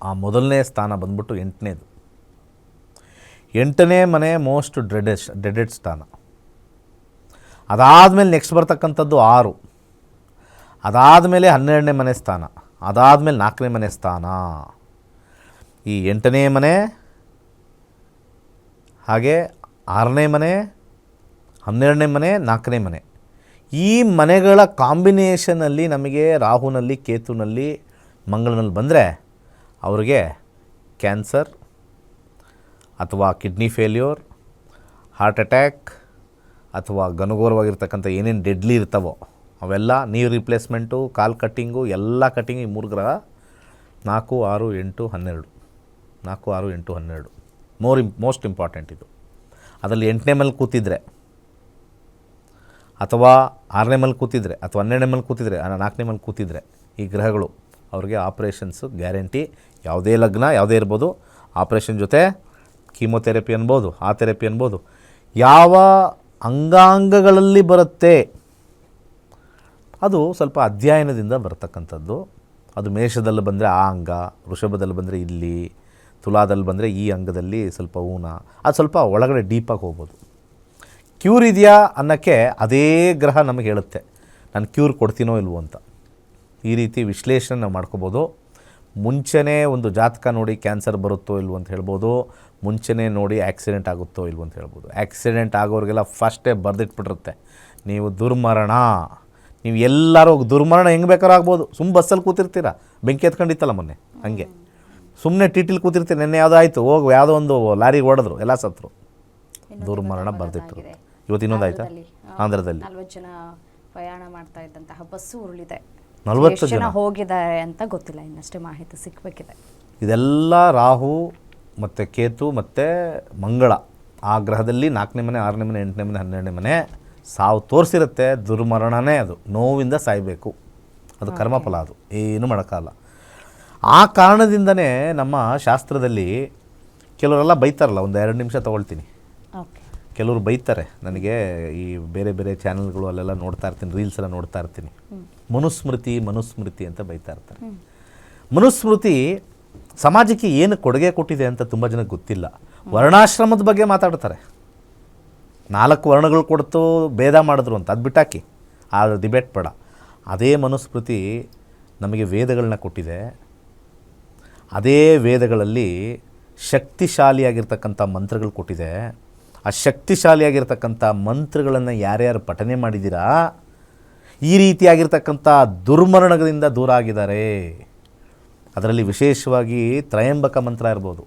ಆ ಮೊದಲನೇ ಸ್ಥಾನ ಬಂದ್ಬಿಟ್ಟು ಎಂಟನೇದು. ಎಂಟನೇ ಮನೆ ಮೋಸ್ಟ್ ಡ್ರೆಡೆಡ್ ಡ್ರೆಡೆಡ್ ಸ್ಥಾನ. ಅದಾದಮೇಲೆ ನೆಕ್ಸ್ಟ್ ಬರ್ತಕ್ಕಂಥದ್ದು ಆರು. ಅದಾದಮೇಲೆ ಹನ್ನೆರಡನೇ ಮನೆ ಸ್ಥಾನ. ಅದಾದಮೇಲೆ ನಾಲ್ಕನೇ ಮನೆ ಸ್ಥಾನ. ಈ ಎಂಟನೇ ಮನೆ, ಹಾಗೆ ಆರನೇ ಮನೆ, ಹನ್ನೆರಡನೇ ಮನೆ, ನಾಲ್ಕನೇ ಮನೆ. ಈ ಮನೆಗಳ ಕಾಂಬಿನೇಷನಲ್ಲಿ ನಮಗೆ ರಾಹುನಲ್ಲಿ, ಕೇತುನಲ್ಲಿ, ಮಂಗಳನಲ್ಲಿ ಬಂದರೆ ಅವ್ರಿಗೆ ಕ್ಯಾನ್ಸರ್ ಅಥವಾ ಕಿಡ್ನಿ ಫೇಲ್ಯೂರ್, ಹಾರ್ಟ್ ಅಟ್ಯಾಕ್ ಅಥವಾ ಗನುಗೋರವಾಗಿರ್ತಕ್ಕಂಥ ಏನೇನು ಡೆಡ್ಲಿ ಇರ್ತಾವೋ ಅವೆಲ್ಲ ನೀ ರಿಪ್ಲೇಸ್ಮೆಂಟು ಕಾಲ್ ಕಟ್ಟಿಂಗು, ಎಲ್ಲ ಕಟ್ಟಿಂಗ್ ಈ ಮೂರು ಗ್ರಹ ನಾಲ್ಕು, ಆರು, ಎಂಟು, ಹನ್ನೆರಡು. ನಾಲ್ಕು, ಆರು, ಎಂಟು, ಹನ್ನೆರಡು. ಮೋರ್ ಇಂಪ್ ಮೋಸ್ಟ್ ಇಂಪಾರ್ಟೆಂಟ್ ಇದು. ಅದರಲ್ಲಿ ಎಂಟನೇ ಮೇಲೆ ಕೂತಿದ್ರೆ ಅಥವಾ ಆರನೇ ಮೇಲೆ ಕೂತಿದ್ರೆ ಅಥವಾ ಹನ್ನೆರಡನೇ ಮೇಲೆ ಕೂತಿದ್ರೆ ನಾಲ್ಕನೇ ಮೇಲೆ ಕೂತಿದ್ರೆ ಈ ಗ್ರಹಗಳು ಅವ್ರಿಗೆ ಆಪ್ರೇಷನ್ಸು ಗ್ಯಾರಂಟಿ, ಯಾವುದೇ ಲಗ್ನ, ಯಾವುದೇ ಇರ್ಬೋದು, ಆಪ್ರೇಷನ್ ಜೊತೆ ಕೀಮೊಥೆರಪಿ ಅನ್ಬೋದು, ಆ ಥೆರಪಿ ಅನ್ಬೋದು. ಯಾವ ಅಂಗಾಂಗಗಳಲ್ಲಿ ಬರುತ್ತೆ? ಅದು ಸ್ವಲ್ಪ ಅಧ್ಯಯನದಿಂದ ಬರ್ತಕ್ಕಂಥದ್ದು. ಅದು ಮೇಷದಲ್ಲಿ ಬಂದರೆ ಆ ಅಂಗ, ವೃಷಭದಲ್ಲಿ ಬಂದರೆ ಇಲ್ಲಿ, ತುಲಾದಲ್ಲಿ ಬಂದರೆ ಈ ಅಂಗದಲ್ಲಿ ಸ್ವಲ್ಪ ಊನ. ಅದು ಸ್ವಲ್ಪ ಒಳಗಡೆ ಡೀಪಾಗಿ ಹೋಗ್ಬೋದು. ಕ್ಯೂರ್ ಇದೆಯಾ ಅನ್ನೋಕ್ಕೆ ಅದೇ ಗ್ರಹ ನಮಗೆ ಹೇಳುತ್ತೆ. ನಾನು ಕ್ಯೂರ್ ಕೊಡ್ತೀನೋ ಇಲ್ವೋ ಅಂತ. ಈ ರೀತಿ ವಿಶ್ಲೇಷಣೆ ನಾವು ಮಾಡ್ಕೋಬೋದು. ಮುಂಚೆನೇ ಒಂದು ಜಾತಕ ನೋಡಿ ಕ್ಯಾನ್ಸರ್ ಬರುತ್ತೋ ಇಲ್ವೋ ಅಂತ ಹೇಳ್ಬೋದು. ಮುಂಚೆನೇ ನೋಡಿ ಆಕ್ಸಿಡೆಂಟ್ ಆಗುತ್ತೋ ಇಲ್ವೋ ಅಂತ ಹೇಳ್ಬೋದು. ಆಕ್ಸಿಡೆಂಟ್ ಆಗೋರಿಗೆಲ್ಲ ಫಸ್ಟೇ ಬರೆದಿಟ್ಬಿಟ್ಟಿರುತ್ತೆ. ನೀವು ದುರ್ಮರಣ. ನೀವು ಎಲ್ಲರೂ ದುರ್ಮರಣ ಹೆಂಗೆ ಬೇಕಾದ್ರೂ ಆಗ್ಬೋದು. ಸುಮ್ಮ ಬಸ್ಸಲ್ಲಿ ಕೂತಿರ್ತೀರ? ಬೆಂಕಿ ಎತ್ಕೊಂಡಿತ್ತಲ್ಲ ಮೊನ್ನೆ? ಹಂಗೆ. ಸುಮ್ಮನೆ ಟಿಟಿಲಿ ಕೂತಿರ್ತೀರಿ? ನೆನ್ನೆ ಯಾವುದೋ ಆಯಿತು. ಹೋಗಿ ಯಾವುದೋ ಒಂದು ಲಾರಿಗೆ ಓಡಿದ್ರು ಎಲ್ಲ ಸತ್ರು. ದುರ್ಮರಣ ಬರೆದಿಟ್ಟರು ಇವತ್ತು ಇನ್ನೊಂದು ಆಯ್ತಾ ಆಂಧ್ರದಲ್ಲಿ. ಜನ ಪ್ರಯಾಣ ಮಾಡ್ತಾ ಇದ್ದಂತಹ ಬಸ್ಸು ಉರುಳಿದೆ. ನಲವತ್ತು ಜನ ಹೋಗಿದ್ದಾರೆ ಅಂತ ಗೊತ್ತಿಲ್ಲ ಇನ್ನಷ್ಟೇ ಮಾಹಿತಿ ಸಿಕ್ಬೇಕಿದೆ ಇದೆಲ್ಲ ರಾಹು ಮತ್ತು ಕೇತು ಮತ್ತು ಮಂಗಳ. ಆ ಗ್ರಹದಲ್ಲಿ ನಾಲ್ಕನೇ ಮನೆ ಆರನೇ ಮನೆ ಎಂಟನೇ ಮನೆ ಹನ್ನೆರಡನೇ ಮನೆ ಸಾವು ತೋರಿಸಿರುತ್ತೆ ದುರ್ಮರಣನೇ ಅದು. ನೋವಿಂದ ಸಾಯಬೇಕು. ಅದು ಕರ್ಮಫಲ ಅದು. ಏನು ಮಾಡೋಕ್ಕಲ್ಲ ಆ ಕಾರಣದಿಂದನೇ ನಮ್ಮ ಶಾಸ್ತ್ರದಲ್ಲಿ ಕೆಲವರೆಲ್ಲ ಬೈತಾರಲ್ಲ ಒಂದು ಎರಡು ನಿಮಿಷ ತೊಗೊಳ್ತೀನಿ. ಓಕೆ. ಕೆಲವರು ಬೈತಾರೆ ನನಗೆ ಈ ಬೇರೆ ಬೇರೆ ಚಾನೆಲ್ಗಳು ಅಲ್ಲೆಲ್ಲ ನೋಡ್ತಾ ಇರ್ತೀನಿ ರೀಲ್ಸ್ ಎಲ್ಲ ನೋಡ್ತಾ ಇರ್ತೀನಿ. ಮನುಸ್ಮೃತಿ ಮನುಸ್ಮೃತಿ ಅಂತ ಬೈತಾ ಇರ್ತಾರೆ. ಮನುಸ್ಮೃತಿ ಸಮಾಜಕ್ಕೆ ಏನು ಕೊಡುಗೆ ಕೊಟ್ಟಿದೆ ಅಂತ ತುಂಬ ಜನಕ್ಕೆ ಗೊತ್ತಿಲ್ಲ. ವರ್ಣಾಶ್ರಮದ ಬಗ್ಗೆ ಮಾತಾಡ್ತಾರೆ. ನಾಲ್ಕು ವರ್ಣಗಳು ಕೊಡ್ತು ಭೇದ ಮಾಡಿದ್ರು ಅಂತ ಅದು ಬಿಟ್ಟಾಕಿ. ಆ ಡಿಬೇಟ್ ಬೇಡ. ಅದೇ ಮನುಸ್ಮೃತಿ ನಮಗೆ ವೇದಗಳನ್ನ ಕೊಟ್ಟಿದೆ. ಅದೇ ವೇದಗಳಲ್ಲಿ ಶಕ್ತಿಶಾಲಿಯಾಗಿರ್ತಕ್ಕಂಥ ಮಂತ್ರಗಳು ಕೊಟ್ಟಿದೆ. ಆ ಶಕ್ತಿಶಾಲಿಯಾಗಿರ್ತಕ್ಕಂಥ ಮಂತ್ರಗಳನ್ನು ಯಾರ್ಯಾರು ಪಠನೆ ಮಾಡಿದ್ದೀರಾ? ಈ ರೀತಿಯಾಗಿರ್ತಕ್ಕಂಥ ದುರ್ಮರಣಗಳಿಂದ ದೂರ ಆಗಿದ್ದಾರೆ ಅದರಲ್ಲಿ ವಿಶೇಷವಾಗಿ ತ್ರಯಂಬಕ ಮಂತ್ರ ಇರ್ಬೋದು.